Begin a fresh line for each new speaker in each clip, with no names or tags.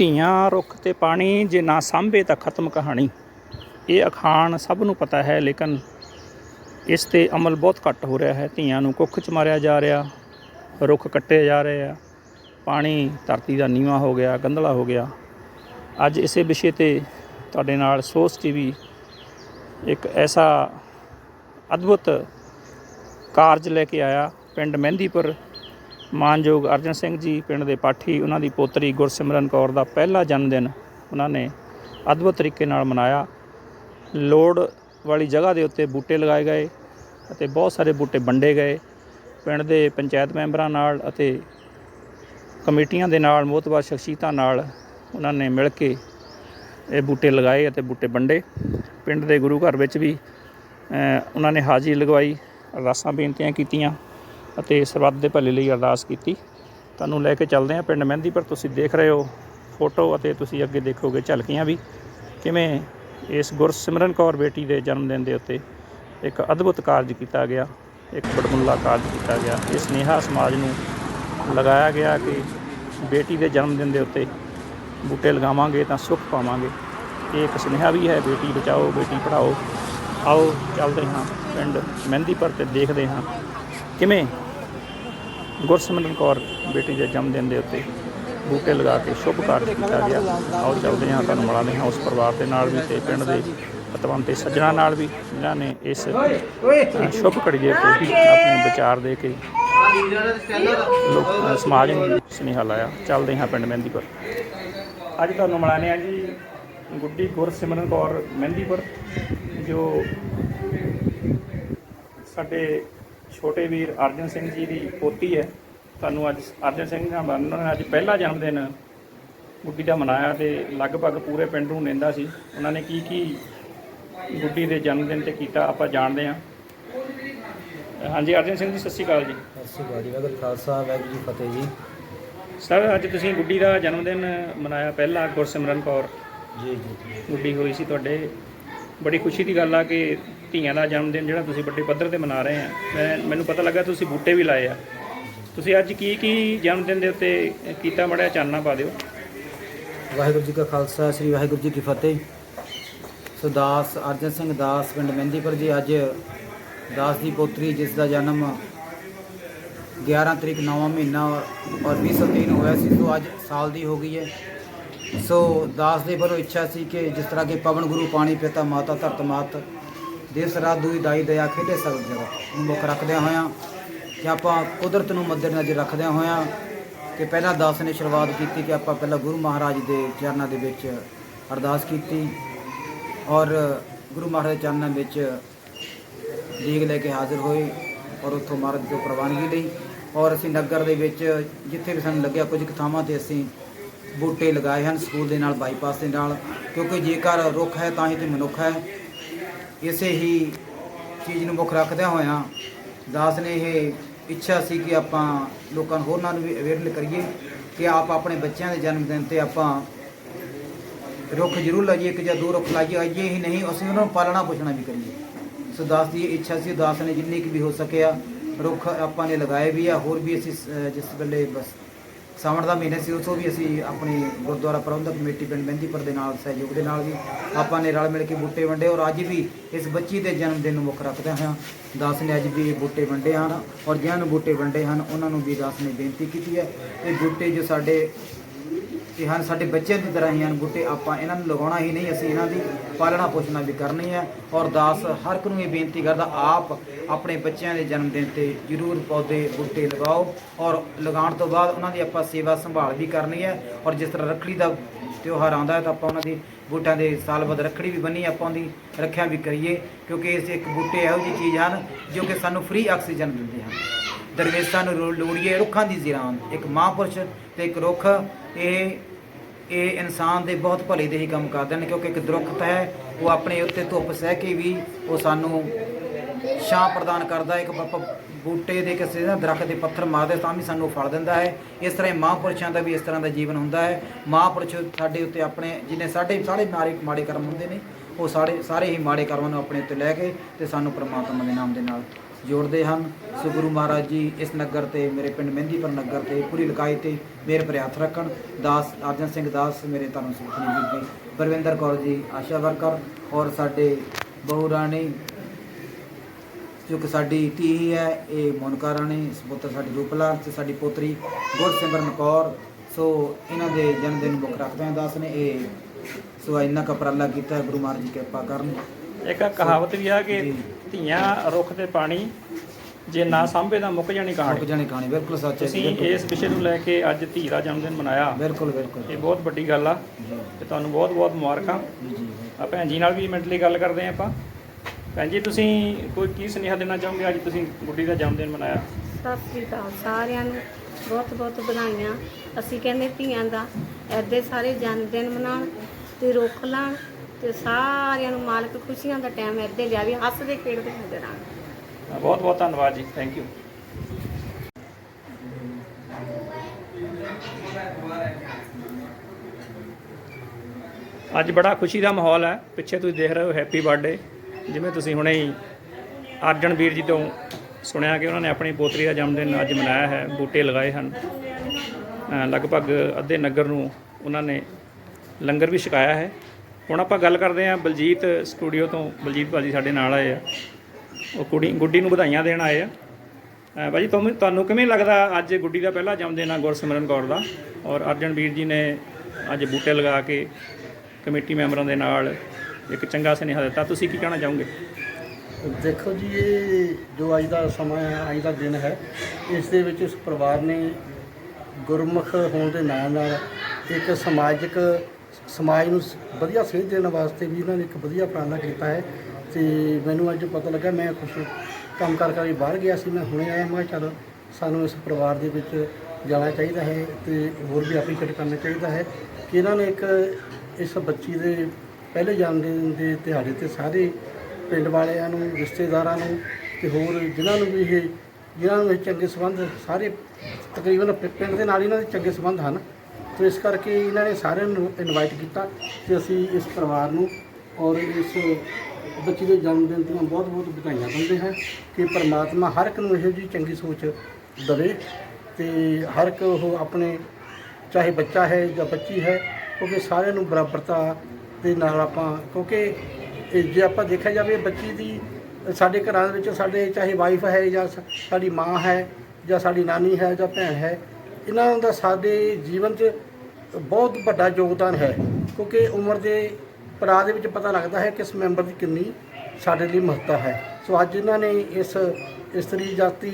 ਧੀਆਂ, ਰੁੱਖ ਤੇ ਪਾਣੀ ਜੇ ਨਾ ਸਾਂਭੇ ਤਾਂ ਖਤਮ ਕਹਾਣੀ। ਇਹ ਅਖਾਣ ਸਭ ਨੂੰ ਪਤਾ ਹੈ, ਲੇਕਿਨ ਇਸ ਤੇ ਅਮਲ ਬਹੁਤ ਘੱਟ ਹੋ ਰਿਹਾ ਹੈ। ਧੀਆਂ ਨੂੰ ਕੁੱਖ 'ਚ ਮਾਰਿਆ ਜਾ ਰਿਹਾ, ਰੁੱਖ ਕੱਟੇ ਜਾ ਰਹੇ ਆ, ਪਾਣੀ ਧਰਤੀ ਦਾ ਨੀਵਾਂ ਹੋ ਗਿਆ, ਗੰਧਲਾ ਹੋ ਗਿਆ। ਅੱਜ ਇਸੇ ਵਿਸ਼ੇ ਤੇ ਤੁਹਾਡੇ ਨਾਲ ਸੋਸ ਟੀਵੀ ਇੱਕ ਐਸਾ ਅਦਭੁਤ ਕਾਰਜ ਲੈ ਕੇ ਆਇਆ, ਪਿੰਡ ਮਹਿੰਦੀਪੁਰ। ਮਾਨਯੋਗ ਅਰਜਨ ਸਿੰਘ ਜੀ, ਪਿੰਡ ਦੇ ਪਾਠੀ, ਉਹਨਾਂ ਦੀ ਪੋਤਰੀ ਗੁਰਸਿਮਰਨ ਕੌਰ ਦਾ ਪਹਿਲਾ ਜਨਮ ਦਿਨ ਉਹਨਾਂ ਨੇ ਅਦਭੁਤ ਤਰੀਕੇ ਨਾਲ ਮਨਾਇਆ। ਲੋੜ ਵਾਲੀ ਜਗ੍ਹਾ ਦੇ ਉੱਤੇ ਬੂਟੇ ਲਗਾਏ ਗਏ ਅਤੇ ਬਹੁਤ ਸਾਰੇ ਬੂਟੇ ਵੰਡੇ ਗਏ। ਪਿੰਡ ਦੇ ਪੰਚਾਇਤ ਮੈਂਬਰਾਂ ਨਾਲ ਅਤੇ ਕਮੇਟੀਆਂ ਦੇ ਨਾਲ, ਮੋਤਬਾਰ ਸ਼ਖਸੀਅਤਾਂ ਨਾਲ ਉਹਨਾਂ ਨੇ ਮਿਲ ਕੇ ਇਹ ਬੂਟੇ ਲਗਾਏ ਅਤੇ ਬੂਟੇ ਵੰਡੇ। ਪਿੰਡ ਦੇ ਗੁਰੂ ਘਰ ਵਿੱਚ ਵੀ ਉਹਨਾਂ ਨੇ ਹਾਜ਼ਰੀ ਲਗਵਾਈ। ਅਰਦਾਸਾਂ ਬੇਨਤੀਆਂ ਕੀਤੀਆਂ। ਅਤੇ ਸਰਬੱਤ ਦੇ ਭਲੇ ਲਈ ਅਰਦਾਸ ਕੀਤੀ। ਤੁਹਾਨੂੰ ਲੈ ਕੇ ਚੱਲਦੇ ਹਾਂ ਪਿੰਡ ਮਹਿੰਦੀ, ਪਰ ਤੁਸੀਂ ਦੇਖ ਰਹੇ ਹੋ ਫੋਟੋ ਅਤੇ ਤੁਸੀਂ ਅੱਗੇ ਦੇਖੋਗੇ ਝਲਕੀਆਂ ਵੀ। ਕਿਵੇਂ ਇਸ ਗੁਰਸਿਮਰਨ ਕੌਰ ਬੇਟੀ ਦੇ ਜਨਮ ਦਿਨ ਦੇ ਉੱਤੇ ਇੱਕ ਅਦਭੁਤ ਕਾਰਜ ਕੀਤਾ ਗਿਆ, ਇੱਕ ਬੜਮੁੱਲਾ ਕਾਰਜ ਕੀਤਾ ਗਿਆ। ਇਸ ਸਨੇਹਾ ਸਮਾਜ ਨੂੰ ਲਗਾਇਆ ਗਿਆ ਕਿ ਬੇਟੀ ਦੇ ਜਨਮ ਦਿਨ ਦੇ ਉੱਤੇ ਬੂਟੇ ਲਗਾਵਾਂਗੇ ਤਾਂ ਸੁੱਖ ਪਾਵਾਂਗੇ। ਇਹ ਇੱਕ ਸੁਨੇਹਾ ਵੀ ਹੈ, ਬੇਟੀ ਬਚਾਓ, ਬੇਟੀ ਪੜ੍ਹਾਓ। ਆਓ, ਚੱਲਦੇ ਹਾਂ ਪਿੰਡ ਮਹਿੰਦੀਪੁਰ ਤੇ ਦੇਖਦੇ ਹਾਂ ਕਿਵੇਂ? ਗੁਰਸਿਮਰਨ ਕੌਰ ਬੇਟੀ ਦੇ ਜਨਮ ਦਿਨ ਦੇ ਉੱਤੇ ਬੂਟੇ ਲਗਾ ਕੇ ਸ਼ੁਭ ਕਾਰਜ ਕੀਤਾ ਗਿਆ। ਆਓ ਚੱਲਦੇ ਹਾਂ ਤੁਹਾਨੂੰ ਮਿਲਾਉਂਦੇ ਹਾਂ ਉਸ ਪਰਿਵਾਰ ਦੇ ਨਾਲ ਵੀ ਤੇ ਪਿੰਡ ਦੇ ਪਤਵੰਤੇ ਸੱਜਣਾ ਨਾਲ ਵੀ ਜਿਨ੍ਹਾਂ ਨੇ ਇਸ ਅ, ਸ਼ੁਭ ਘੜੀ ਦੇ ਉੱਤੇ ਆਪਣੇ ਵਿਚਾਰ ਦੇ ਕੇ ਲੋਕ ਸਮਾਜ ਨੂੰ ਸੁਨੇਹਾ ਲਾਇਆ। ਚੱਲਦੇ ਹਾਂ ਪਿੰਡ ਮਹਿੰਦੀਪੁਰ। ਅੱਜ ਤੁਹਾਨੂੰ ਮਿਲਾਨੇ ਆ ਜੀ ਗੁੱਡੀ ਗੁਰਸਿਮਰਨ ਕੌਰ ਮਹਿੰਦੀਪੁਰ ਜੋ ਸਾਡੇ ਛੋਟੇ ਵੀਰ ਅਰਜਨ ਸਿੰਘ ਜੀ ਦੀ ਪੋਤੀ ਹੈ। ਤੁਹਾਨੂੰ ਅੱਜ ਅਰਜਨ ਸਿੰਘ ਦਾ ਉਹਨਾਂ ਨੇ ਅੱਜ ਪਹਿਲਾ ਜਨਮ ਦਿਨ ਗੁੱਡੀ ਦਾ ਮਨਾਇਆ ਤੇ ਲਗਭਗ ਪੂਰੇ ਪਿੰਡ ਨੂੰ ਨਿੰਦਾ ਸੀ। ਉਹਨਾਂ ਨੇ ਕੀ ਕੀ ਗੁੱਡੀ ਦੇ ਜਨਮ ਦਿਨ ਤੇ ਕੀਤਾ ਆਪਾਂ ਜਾਣਦੇ ਹਾਂ। ਹਾਂਜੀ ਅਰਜਨ ਸਿੰਘ ਜੀ ਸਤਿ ਸ਼੍ਰੀ ਅਕਾਲ ਜੀ।
ਸਤਿ ਸ਼੍ਰੀ ਅਕਾਲ ਜੀ ਵਾਹਿਗੁਰੂ ਖਾਲਸਾ ਵਾਹਿਗੁਰੂ ਜੀ ਫਤਿਹ ਜੀ।
ਸਰ ਅੱਜ ਤੁਸੀਂ ਗੁੱਡੀ ਦਾ ਜਨਮ ਦਿਨ ਮਨਾਇਆ ਪਹਿਲਾ ਗੁਰਸਿਮਰਨ ਕੌਰ
ਜੀ ਜੀ ਜੀ।
ਗੁੱਡੀ ਹੋਈ ਸੀ ਤੁਹਾਡੇ। ਬੜੀ ਖੁਸ਼ੀ ਦੀ ਗੱਲ ਆ ਕਿ ਧੀਆਂ ਦਾ ਜਨਮ ਦਿਨ ਜਿਹੜਾ ਤੁਸੀਂ ਵੱਡੇ ਪੱਧਰ ਤੇ ਮਨਾ ਰਹੇ ਆ, ਮੈਂ, ਮੈਨੂੰ ਪਤਾ ਲੱਗਾ ਤੁਸੀਂ ਬੂਟੇ ਵੀ ਲਾਏ ਆ। ਤੁਸੀਂ ਅੱਜ ਕੀ ਕੀ ਜਨਮ ਦਿਨ ਦੇ ਉੱਤੇ ਕੀਤਾ ਮੜਿਆ ਚਾਨਣਾ ਪਾ ਦਿਓ?
ਵਾਹਿਗੁਰੂ ਜੀ ਕਾ ਖਾਲਸਾ, ਸ੍ਰੀ ਵਾਹਿਗੁਰੂ ਜੀ ਕੀ ਫਤਿਹ। ਸੋ ਦਾਸ ਅਰਜਨ ਸਿੰਘ ਦਾਸ ਪਿੰਡ ਮਹਿੰਦੀਪੁਰ ਜੀ, ਅੱਜ ਦਾਸ ਦੀ ਪੋਤਰੀ, ਜਿਸ ਦਾ ਜਨਮ 11 ਤਰੀਕ 9ਵਾਂ ਮਹੀਨਾ ਔਰ 2003 ਹੋਇਆ ਸੀ, ਸੋ ਅੱਜ ਸਾਲ ਦੀ ਹੋ ਗਈ ਹੈ। ਸੋ ਦਾਸ ਦੇ ਵੱਲੋਂ ਇੱਛਾ ਸੀ ਕਿ ਜਿਸ ਤਰ੍ਹਾਂ ਕਿ ਪਵਨ ਗੁਰੂ ਪਾਣੀ ਪਿਤਾ ਮਾਤਾ ਧਰਤ ਮਾਤ ਦੇਸ ਰਾਤ ਦੂਈ ਦਾਈ ਦਇਆ ਖੇਡੇ ਸਭ ਜਗਤ ਨੂੰ ਮੁੱਖ ਰੱਖਦਿਆਂ ਹੋਇਆਂ ਕਿ ਆਪਾਂ ਕੁਦਰਤ ਨੂੰ ਮੱਦੇਨਜ਼ਰ ਰੱਖਦਿਆਂ ਹੋਇਆਂ ਕਿ ਪਹਿਲਾਂ ਦਾਸ ਨੇ ਸ਼ੁਰੂਆਤ ਕੀਤੀ ਕਿ ਆਪਾਂ ਪਹਿਲਾਂ ਗੁਰੂ ਮਹਾਰਾਜ ਦੇ ਚਰਨਾਂ ਦੇ ਵਿੱਚ ਅਰਦਾਸ ਕੀਤੀ ਔਰ ਗੁਰੂ ਮਹਾਰਾਜ ਦੇ ਚਰਨਾਂ ਵਿੱਚ ਲੀਗ ਲੈ ਕੇ ਹਾਜ਼ਰ ਹੋਏ ਔਰ ਉੱਥੋਂ ਮਹਾਰਾਜ ਤੋਂ ਪ੍ਰਵਾਨਗੀ ਲਈ ਔਰ ਅਸੀਂ ਨਗਰ ਦੇ ਵਿੱਚ ਜਿੱਥੇ ਵੀ ਸਾਨੂੰ ਲੱਗਿਆ ਕੁਝ ਕੁ ਥਾਵਾਂ ਤੇ ਅਸੀਂ ਬੂਟੇ ਲਗਾਏ ਹਨ, ਸਕੂਲ ਦੇ ਨਾਲ, ਬਾਈਪਾਸ ਦੇ ਨਾਲ ਕਿਉਂਕਿ ਜੇਕਰ ਰੁੱਖ ਹੈ ਤਾਂ ਹੀ ਤੇ ਮਨੁੱਖ ਹੈ। ਇਸੇ ਹੀ ਚੀਜ਼ ਨੂੰ ਮੁੱਖ ਰੱਖਦਿਆਂ ਹੋਇਆਂ ਦਾਸ ਨੇ ਇਹ ਇੱਛਾ ਸੀ ਕਿ ਆਪਾਂ ਲੋਕਾਂ ਨੂੰ ਹੋਰਨਾਂ ਨੂੰ ਵੀ ਅਵੇਅਰ ਕਰੀਏ ਕਿ ਆਪ ਆਪਣੇ ਬੱਚਿਆਂ ਦੇ ਜਨਮ ਦਿਨ ਤੇ ਆਪਾਂ ਰੁੱਖ ਜ਼ਰੂਰ ਲਾਈਏ, ਇੱਕ ਜਾਂ ਦੋ ਰੁੱਖ ਲਾਈਏ ਅਜੇ ਹੀ ਨਹੀਂ, ਅਸੀਂ ਉਹਨਾਂ ਨੂੰ ਪਾਲਣਾ ਪੋਸ਼ਣਾ ਵੀ ਕਰੀਏ। ਸੋ ਦਾਸ ਦੀ ਇਹ ਇੱਛਾ ਸੀ, ਦਾਸ ਨੇ ਜਿੰਨੀ ਕੁ ਵੀ ਹੋ ਸਕਿਆ, ਰੁੱਖ ਆਪਾਂ ਨੇ ਲਗਾਏ ਵੀ ਆ, ਹੋਰ ਵੀ ਅਸੀਂ ਜਿਸ ਵੇਲੇ ਬਸ ਸਾਵਣ ਦਾ ਮਹੀਨਾ ਸੀ, ਉਸ ਤੋਂ ਵੀ ਅਸੀਂ ਆਪਣੀ ਗੁਰਦੁਆਰਾ ਪ੍ਰਬੰਧਕ ਕਮੇਟੀ ਪਿੰਡ ਮਹਿੰਦੀਪੁਰ ਦੇ ਨਾਲ, ਸਹਿਯੋਗ ਦੇ ਨਾਲ ਵੀ ਆਪਾਂ ਨੇ ਰਲ ਮਿਲ ਕੇ ਬੂਟੇ ਵੰਡੇ ਔਰ ਅੱਜ ਵੀ ਇਸ ਬੱਚੀ ਦੇ ਜਨਮ ਦਿਨ ਨੂੰ ਮੁੱਖ ਰੱਖਦੇ ਹਾਂ। ਦਾਸ ਨੇ ਅੱਜ ਵੀ ਬੂਟੇ ਵੰਡੇ ਹਨ ਔਰ ਜਿਹਨਾਂ ਨੂੰ ਬੂਟੇ ਵੰਡੇ ਹਨ, ਉਹਨਾਂ ਨੂੰ ਵੀ ਦਾਸ ਨੇ ਬੇਨਤੀ ਕੀਤੀ ਹੈ ਇਹ ਬੂਟੇ ਜੋ ਸਾਡੇ ਇਹ ਹਨ ਸਾਡੇ ਬੱਚਿਆਂ ਦੀ ਤਰ੍ਹਾਂ ਹੀ ਹਨ। ਬੂਟੇ ਆਪਾਂ ਇਹਨਾਂ ਨੂੰ ਲਗਾਉਣਾ ਹੀ ਨਹੀਂ, ਅਸੀਂ ਇਹਨਾਂ ਦੀ ਪਾਲਣਾ ਪੋਸ਼ਣਾ ਵੀ ਕਰਨੀ ਹੈ ਔਰ ਦਾਸ ਹਰ ਇੱਕ ਨੂੰ ਇਹ ਬੇਨਤੀ ਕਰਦਾ, ਆਪ ਆਪਣੇ ਬੱਚਿਆਂ ਦੇ ਜਨਮ ਦਿਨ ਤੇ ਜ਼ਰੂਰ ਪੌਦੇ, ਬੂਟੇ ਲਗਾਓ ਔਰ ਲਗਾਉਣ ਤੋਂ ਬਾਅਦ ਉਹਨਾਂ ਦੀ ਆਪਾਂ ਸੇਵਾ ਸੰਭਾਲ ਵੀ ਕਰਨੀ ਹੈ ਔਰ ਜਿਸ ਤਰ੍ਹਾਂ ਰੱਖੜੀ ਦਾ ਤਿਉਹਾਰ ਆਉਂਦਾ ਹੈ ਤਾਂ ਆਪਾਂ ਉਹਨਾਂ ਦੀ ਬੂਟਿਆਂ ਦੇ ਸਾਲ ਬਾਅਦ ਰੱਖੜੀ ਵੀ ਬੰਨੀ, ਆਪਾਂ ਉਹਦੀ ਰੱਖਿਆ ਵੀ ਕਰੀਏ ਕਿਉਂਕਿ ਇਸ ਇੱਕ ਬੂਟੇ ਇਹੋ ਜਿਹੀ ਚੀਜ਼ ਹਨ ਜੋ ਕਿ ਸਾਨੂੰ ਫ੍ਰੀ ਆਕਸੀਜਨ ਦਿੰਦੇ ਹਨ। ਦਰਵੇਸ਼ਾਂ ਨੂੰ ਲੋ- ਲੋੜੀਏ ਰੁੱਖਾਂ ਦੀ ਜ਼ਿਰਾਂ ਇੱਕ ਮਹਾਂਪੁਰਸ਼ ਤੇ ਇੱਕ ਰੁੱਖ, ਇਹ ਇਹ ਇਨਸਾਨ ਦੇ ਬਹੁਤ ਭਲੇ ਦੇ ਹੀ ਕੰਮ ਕਰਦੇ ਨੇ ਕਿਉਂਕਿ ਇੱਕ ਦਰਖਤ ਹੈ, ਉਹ ਆਪਣੇ ਉੱਤੇ ਧੁੱਪ ਸਹਿ ਕੇ ਵੀ ਉਹ ਸਾਨੂੰ ਛਾਂ ਪ੍ਰਦਾਨ ਕਰਦਾ ਹੈ, ਇੱਕ ਬੂਟੇ ਦੇ ਕਿਸੇ ਦਾ ਦਰਖਤ ਦੇ ਪੱਥਰ ਮਾਰਦੇ ਤਾਂ ਵੀ ਸਾਨੂੰ ਫਲ ਦਿੰਦਾ ਹੈ। ਇਸ ਤਰ੍ਹਾਂ ਹੀ ਮਹਾਂਪੁਰਸ਼ਾਂ ਦਾ ਵੀ ਇਸ ਤਰ੍ਹਾਂ ਦਾ ਜੀਵਨ ਹੁੰਦਾ ਹੈ। ਮਹਾਂਪੁਰਸ਼ ਸਾਡੇ ਉੱਤੇ ਆਪਣੇ ਜਿਹਨੇ ਸਾਡੇ ਸਾਰੇ ਮਾੜੇ ਮਾੜੇ ਕਰਮ ਹੁੰਦੇ ਨੇ, ਉਹ ਸਾਰੇ ਸਾਰੇ ਹੀ ਮਾੜੇ ਕਰਮਾਂ ਨੂੰ ਆਪਣੇ ਉੱਤੇ ਲੈ ਕੇ ਤੇ ਸਾਨੂੰ ਪ੍ਰਮਾਤਮਾ ਦੇ ਨਾਮ ਦੇ ਨਾਲ ਜੋੜਦੇ ਹਨ। ਸੋ ਗੁਰੂ ਮਹਾਰਾਜ ਜੀ ਇਸ ਨਗਰ ਤੇ ਮੇਰੇ ਪਿੰਡ ਮਹਿੰਦੀਪੁਰ ਨਗਰ ਤੇ ਪੂਰੀ ਲਕਾਈ ਤੇ ਮੇਰੇ ਪਰ ਹੱਥ ਰੱਖਣ। ਦਾਸ ਅਰਜਨ ਸਿੰਘ ਦਾਸ ਮੇਰੇ ਤੁਹਾਨੂੰ ਸੁਖਨੀ ਬੀਬੀ ਪਰਵਿੰਦਰ ਕੌਰ ਜੀ ਆਸ਼ਾ ਵਰਕਰ ਔਰ ਸਾਡੇ ਬਹੂ ਰਾਣੀ ਜੋ ਕਿ ਸਾਡੀ ਧੀ ਹੈ ਇਹ ਮੋਨਕਾ ਰਾਣੀ ਸੁਪੁੱਤਰ ਸਾਡੀ ਰੂਪਲਾਲ ਤੇ ਸਾਡੀ ਪੋਤਰੀ ਗੁਰਸਿਮਰਨ ਕੌਰ। ਸੋ ਇਹਨਾਂ ਦੇ ਜਨਮ ਦਿਨ ਮੁੱਖ ਰੱਖਦੇ ਹਾਂ ਦਾਸ ਨੇ ਇਹ ਸੋ ਇੰਨਾ ਕੁ ਉਪਰਾਲਾ ਕੀਤਾ ਹੈ, ਗੁਰੂ ਮਹਾਰਾਜ ਜੀ ਕਿਰਪਾ ਕਰਨ।
ਇੱਕ ਕਹਾਵਤ ਵੀ ਆ ਕਿ
ਜੀ।
ਧੀਆਂ ਰੁੱਖ ਤੇ ਪਾਣੀ ਜੇ ਨਾ ਸਾਂਭੇ ਤਾਂ ਮੁੱਕ ਜਾਣੀ
ਮੁੱਕ
ਕਹਾਣੀ
ਜਾਣੀ ਕਹਾਣੀ ਬਿਲਕੁਲ ਸੱਚ ਹੈ ਜੀ,
ਤੁਸੀਂ
ਬਿਲਕੁਲ।
ਇਸ ਵਿਸ਼ੇ ਨੂੰ ਲੈ ਕੇ ਅੱਜ ਧੀ ਦਾ ਜਨਮ ਦਿਨ ਮਨਾਇਆ।
ਬਿਲਕੁਲ ਬਿਲਕੁਲ।
ਇਹ ਬਹੁਤ ਵੱਡੀ ਗੱਲ ਆ
ਜੀ।
ਤੇ ਤੁਹਾਨੂੰ ਬਹੁਤ ਬਹੁਤ ਮੁਬਾਰਕਾਂ।
ਜੀ ਜੀ
ਆ ਭੈਣ ਜੀ ਨਾਲ ਵੀ ਮੈਂਟਲੀ ਗੱਲ ਕਰਦੇ ਹਾਂ ਆਪਾਂ। ਭੈਣ ਜੀ ਤੁਸੀਂ ਕੋਈ ਕੀ ਸੁਨੇਹਾ ਦੇਣਾ ਚਾਹੋਗੇ? ਅੱਜ ਤੁਸੀਂ ਗੁੱਡੀ ਦਾ ਜਨਮ ਦਿਨ ਮਨਾਇਆ।
ਸਤਿ ਸ੍ਰੀ ਅਕਾਲ ਸਾਰਿਆਂ ਨੂੰ। ਬਹੁਤ ਬਹੁਤ ਵਧਾਈਆਂ। ਅਸੀਂ ਕਹਿੰਦੇ ਧੀਆਂ ਦਾ ਐਦੇ ਸਾਰੇ ਜਨਮ ਦਿਨ ਮਨਾਉਣ ਤੇ ਰੁੱਖ ਲਾਉਣ ਤੇ ਸਾਰਿਆਂ ਨੂੰ ਮਾਲਕ ਖੁਸ਼ੀਆਂ ਦਾ ਟਾਈਮ ਐਦੇ ਲਿਆਵੇ ਹੱਸਦੇ ਖੇਡਦੇ ਹੁੰਦੇ ਰਹਿਣ
ਬਹੁਤ ਬਹੁਤ ਧੰਨਵਾਦ ਜੀ ਥੈਂਕ ਯੂ ਅੱਜ ਬੜਾ ਖੁਸ਼ੀ ਦਾ ਮਾਹੌਲ ਹੈ। ਪਿੱਛੇ ਤੁਸੀਂ ਦੇਖ ਰਹੇ ਹੋ ਹੈਪੀ ਬਰਥਡੇ ਜਿਵੇਂ ਤੁਸੀਂ ਹੁਣੇ ਹੀ ਅਰਜਨ ਵੀਰ ਜੀ ਤੋਂ ਸੁਣਿਆ ਕਿ ਉਹਨਾਂ ਨੇ ਆਪਣੀ ਪੋਤਰੀ ਦਾ ਜਨਮ ਦਿਨ ਅੱਜ ਮਨਾਇਆ ਹੈ, ਬੂਟੇ ਲਗਾਏ ਹਨ। ਲਗਭਗ ਅੱਧੇ ਨਗਰ ਨੂੰ ਉਹਨਾਂ ਨੇ ਲੰਗਰ ਵੀ ਛਕਾਇਆ ਹੈ। ਹੁਣ ਆਪਾਂ ਗੱਲ ਕਰਦੇ ਹਾਂ ਬਲਜੀਤ ਸਟੂਡੀਓ ਤੋਂ। ਬਲਜੀਤ ਭਾਜੀ ਸਾਡੇ ਨਾਲ ਆਏ ਆ। ਉਹ ਕੁੜੀ ਗੁੱਡੀ ਨੂੰ ਵਧਾਈਆਂ ਦੇਣ ਆਏ ਆ। ਅ, ਭਾਜੀ ਤੁਹਾਨੂੰ ਤੁਹਾਨੂੰ ਕਿਵੇਂ ਲੱਗਦਾ ਅੱਜ ਗੁੱਡੀ ਦਾ ਪਹਿਲਾ ਜਨਮ ਦਿਨ ਆ ਗੁਰਸਿਮਰਨ ਕੌਰ ਦਾ? ਔਰ ਅਰਜਨ ਵੀਰ ਜੀ ਨੇ ਅੱਜ ਬੂਟੇ ਲਗਾ ਕੇ ਕਮੇਟੀ ਮੈਂਬਰਾਂ ਦੇ ਨਾਲ ਇੱਕ ਚੰਗਾ ਸੁਨੇਹਾ ਦਿੱਤਾ। ਤੁਸੀਂ ਕੀ ਕਹਿਣਾ ਚਾਹੋਗੇ?
ਦੇਖੋ ਜੀ ਇਹ ਜੋ ਅੱਜ ਦਾ ਸਮਾਂ ਹੈ ਅੱਜ ਦਾ ਦਿਨ ਹੈ ਇਸ ਦੇ ਵਿੱਚ ਇਸ ਪਰਿਵਾਰ ਨੇ ਗੁਰਮੁਖ ਹੋਣ ਦੇ ਨਾਲ ਨਾਲ ਇੱਕ ਸਮਾਜਿਕ ਸਮਾਜ ਨੂੰ ਸ- ਵਧੀਆ ਸੇਧ ਦੇਣ ਵਾਸਤੇ ਵੀ ਇਹਨਾਂ ਨੇ ਇੱਕ ਵਧੀਆ ਉਪਰਾਲਾ ਕੀਤਾ ਹੈ ਤੇ ਮੈਨੂੰ ਅੱਜ ਪਤਾ ਲੱਗਾ ਮੈਂ ਕੁਝ ਕੰਮ ਕਰ ਕਰਕੇ ਬਾਹਰ ਗਿਆ ਸੀ, ਮੈਂ ਹੁਣੇ ਆਇਆ, ਮੈਂ ਕਿਹਾ ਚੱਲ ਸਾਨੂੰ ਇਸ ਪਰਿਵਾਰ ਦੇ ਵਿੱਚ ਜਾਣਾ ਚਾਹੀਦਾ ਹੈ ਤੇ ਹੋਰ ਵੀ ਐਪਰੀਸ਼ੀਏਟ ਕਰਨਾ ਚਾਹੀਦਾ ਹੈ ਕਿ ਇਹਨਾਂ ਨੇ ਇੱਕ ਇਸ ਬੱਚੀ ਦੇ ਪਹਿਲੇ ਜਨਮ ਦਿਨ ਦੇ ਦਿਹਾੜੇ ਤੇ ਸਾਰੇ ਪਿੰਡ ਵਾਲਿਆਂ ਨੂੰ, ਰਿਸ਼ਤੇਦਾਰਾਂ ਨੂੰ ਤੇ ਹੋਰ ਜਿਨ੍ਹਾਂ ਨੂੰ ਵੀ ਇਹ, ਜਿਨ੍ਹਾਂ ਨੂੰ ਇਹ ਚੰਗੇ ਸੰਬੰਧ ਸਾਰੇ ਤਕਰੀਬਨ ਪਿੰਡ ਦੇ ਨਾਲ ਇਹਨਾਂ ਦੇ ਚੰਗੇ ਸੰਬੰਧ ਹਨ। ਸੋ ਇਸ ਕਰਕੇ ਇਹਨਾਂ ਨੇ ਸਾਰਿਆਂ ਨੂੰ ਇਨਵਾਈਟ ਕੀਤਾ ਤੇ ਅਸੀਂ ਇਸ ਪਰਿਵਾਰ ਨੂੰ ਔਰ ਇਸ ਬੱਚੀ ਦੇ ਜਨਮ ਦਿਨ ਦੀਆਂ ਬਹੁਤ ਬਹੁਤ ਵਧਾਈਆਂ ਦਿੰਦੇ ਹਾਂ ਕਿ ਪਰਮਾਤਮਾ ਹਰ ਇੱਕ ਨੂੰ ਇਹੋ ਜਿਹੀ ਚੰਗੀ ਸੋਚ ਦੇਵੇ ਤੇ ਹਰ ਇੱਕ ਉਹ ਆਪਣੇ, ਚਾਹੇ ਬੱਚਾ ਹੈ ਜਾਂ ਬੱਚੀ ਹੈ, ਕਿਉਂਕਿ ਸਾਰਿਆਂ ਨੂੰ ਬਰਾਬਰਤਾ ਦੇ ਨਾਲ ਆਪਾਂ, ਕਿਉਂਕਿ ਜੇ ਆਪਾਂ ਦੇਖਿਆ ਜਾਵੇ ਬੱਚੀ ਦੀ, ਸਾਡੇ ਘਰਾਂ ਦੇ ਵਿੱਚ ਸਾਡੇ ਚਾਹੇ ਵਾਈਫ ਹੈ ਜਾਂ ਸ- ਸਾਡੀ ਮਾਂ ਹੈ ਜਾਂ ਸਾਡੀ ਨਾਨੀ ਹੈ ਜਾਂ ਭੈਣ ਹੈ ਇਹਨਾਂ ਦਾ ਸਾਡੇ ਜੀਵਨ 'ਚ ਬਹੁਤ ਵੱਡਾ ਯੋਗਦਾਨ ਹੈ ਕਿਉਂਕਿ ਉਮਰ ਦੇ ਪੜਾਅ ਦੇ ਵਿੱਚ ਪਤਾ ਲੱਗਦਾ ਹੈ ਕਿ ਇਸ ਮੈਂਬਰ ਦੀ ਕਿੰਨੀ ਸਾਡੇ ਲਈ ਮਹੱਤਤਾ ਹੈ। ਸੋ ਅੱਜ ਇਹਨਾਂ ਨੇ ਇਸ ਇਸਤਰੀ ਜਾਤੀ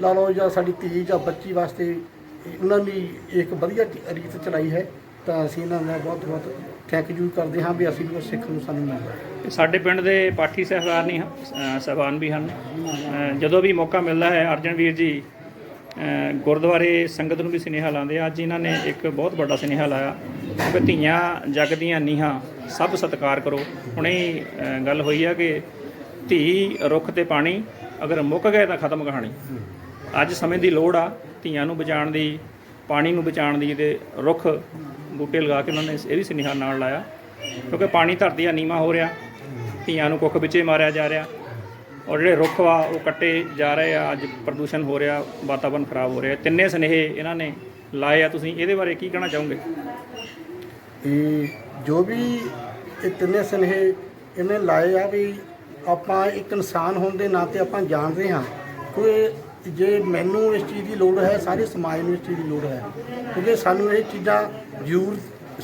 ਲਾ ਲਓ ਜਾਂ ਸਾਡੀ ਧੀ ਜਾਂ ਬੱਚੀ ਵਾਸਤੇ ਉਹਨਾਂ ਲਈ ਇੱਕ ਵਧੀਆ ਰੀਤ ਚਲਾਈ ਹੈ ਤਾਂ ਅਸੀਂ ਇਹਨਾਂ ਦਾ ਬਹੁਤ ਬਹੁਤ ਥੈਂਕ ਯੂ ਕਰਦੇ ਹਾਂ ਵੀ ਅਸੀਂ ਵੀ ਕੁਛ ਸਿੱਖਣ ਨੂੰ ਸਾਨੂੰ ਮਿਲਦਾ
ਸਾਡੇ ਪਿੰਡ ਦੇ ਪਾਠੀ ਸਹਿਬਾਨ ਨਹੀਂ ਅ, ਸਹਿਬਾਨ ਵੀ ਹਨ। ਜਦੋਂ ਵੀ ਮੌਕਾ ਮਿਲਦਾ ਹੈ ਅਰਜਨ ਵੀਰ ਜੀ ਗੁਰਦੁਆਰੇ ਸੰਗਤ ਨੂੰ ਵੀ ਸੁਨੇਹਾ ਲਾਉਂਦੇ ਆ। ਅੱਜ ਇਹਨਾਂ ਨੇ ਇੱਕ ਬਹੁਤ ਵੱਡਾ ਸੁਨੇਹਾ ਲਾਇਆ ਕਿ ਧੀਆਂ ਜਗ ਦੀਆਂ ਨੀਹਾਂ, ਸਭ ਸਤਿਕਾਰ ਕਰੋ। ਹੁਣੇ ਗੱਲ ਹੋਈ ਆ ਕਿ ਧੀ ਰੁੱਖ ਤੇ ਪਾਣੀ, ਅਗਰ ਮੁੱਕ ਗਏ ਤਾਂ ਖਤਮ ਕਹਾਣੀ। ਅੱਜ ਸਮੇਂ ਦੀ ਲੋੜ ਆ ਧੀਆਂ ਨੂੰ ਬਚਾਉਣ ਦੀ, ਪਾਣੀ ਨੂੰ ਬਚਾਉਣ ਦੀ ਤੇ ਰੁੱਖ, ਬੂਟੇ ਲਗਾ ਕੇ ਉਹਨਾਂ ਨੇ ਇਹ ਵੀ ਸੁਨੇਹਾ ਨਾਲ ਲਾਇਆ। ਕਿਉਂਕਿ ਪਾਣੀ ਧਰਤੀ ਦਾ ਨੀਵਾ ਹੋ ਰਿਹਾ। ਧੀਆਂ ਨੂੰ ਕੁੱਖ ਵਿੱਚੇ ਮਾਰਿਆ ਜਾ ਰਿਹਾ। ਔਰ ਜਿਹੜੇ ਰੁੱਖ ਵਾ, ਉਹ ਕੱਟੇ ਜਾ ਰਹੇ ਆ, ਅੱਜ ਪ੍ਰਦੂਸ਼ਣ ਹੋ ਰਿਹਾ, ਵਾਤਾਵਰਨ ਖਰਾਬ ਹੋ ਰਿਹਾ। ਤਿੰਨੇ ਸੁਨੇਹੇ ਇਹਨਾਂ ਨੇ ਲਾਏ ਆ। ਤੁਸੀਂ ਇਹਦੇ ਬਾਰੇ ਕੀ ਕਹਿਣਾ ਚਾਹੋਗੇ?
ਇਹ ਜੋ ਵੀ ਇਹ ਤਿੰਨੇ ਸੁਨੇਹੇ ਇਹਨੇ ਲਾਏ ਆ ਵੀ ਆਪਾਂ ਇੱਕ ਇਨਸਾਨ ਹੋਣ ਦੇ ਨਾਤੇ ਆਪਾਂ ਜਾਣਦੇ ਹਾਂ ਕਿ ਜੇ ਮੈਨੂੰ ਇਸ ਚੀਜ਼ ਦੀ ਲੋੜ ਹੈ, ਸਾਰੇ ਸਮਾਜ ਨੂੰ ਇਸ ਚੀਜ਼ ਦੀ ਲੋੜ ਹੈ, ਕਿਉਂਕਿ ਸਾਨੂੰ ਇਹ ਚੀਜ਼ਾਂ ਜ਼ਰੂਰ,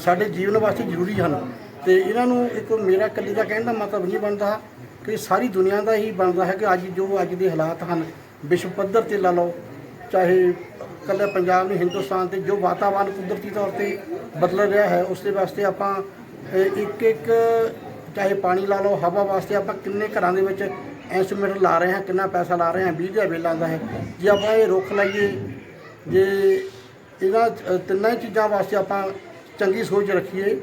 ਸਾਡੇ ਜੀਵਨ ਵਾਸਤੇ ਜ਼ਰੂਰੀ ਹਨ। ਤੇ ਇਹਨਾਂ ਨੂੰ ਇੱਕ ਮੇਰਾ ਇਕੱਲੇ ਦਾ ਕਹਿਣ ਦਾ ਮਤਲਬ ਨਹੀਂ ਬਣਦਾ ਕਿ ਸਾਰੀ ਦੁਨੀਆ ਦਾ ਹੀ ਬਣਦਾ ਹੈ ਕਿ ਅੱਜ ਜੋ ਅੱਜ ਦੇ ਹਾਲਾਤ ਹਨ, ਵਿਸ਼ਵ ਪੱਧਰ ਤੇ ਲਾ ਲਓ, ਚਾਹੇ ਇਕੱਲੇ ਪੰਜਾਬ ਨਹੀਂ, ਹਿੰਦੁਸਤਾਨ ਤੇ ਜੋ ਵਾਤਾਵਰਣ ਕੁਦਰਤੀ ਤੌਰ ਤੇ ਬਦਲ ਰਿਹਾ ਹੈ ਉਸ ਦੇ ਵਾਸਤੇ ਆਪਾਂ ਇੱਕ ਇੱਕ ਚਾਹੇ ਪਾਣੀ ਲਾ ਲਓ, ਹਵਾ ਵਾਸਤੇ ਆਪਾਂ ਕਿੰਨੇ ਘਰਾਂ ਦੇ ਵਿੱਚ ਐਸਟੀਮੇਟਰ ਲਾ ਰਹੇ ਹਾਂ, ਕਿੰਨਾ ਪੈਸਾ ਲਾ ਰਹੇ ਹਾਂ, ਬਿਜਲੀ ਦਾ ਬਿੱਲ ਆਉਂਦਾ ਹੈ। ਜੇ ਆਪਾਂ ਇਹ ਰੁੱਖ ਲਾਈਏ, ਜੇ ਇਹਨਾਂ ਤਿੰਨਾਂ ਚੀਜ਼ਾਂ ਵਾਸਤੇ ਆਪਾਂ ਚੰਗੀ ਸੋਚ ਰੱਖੀਏ,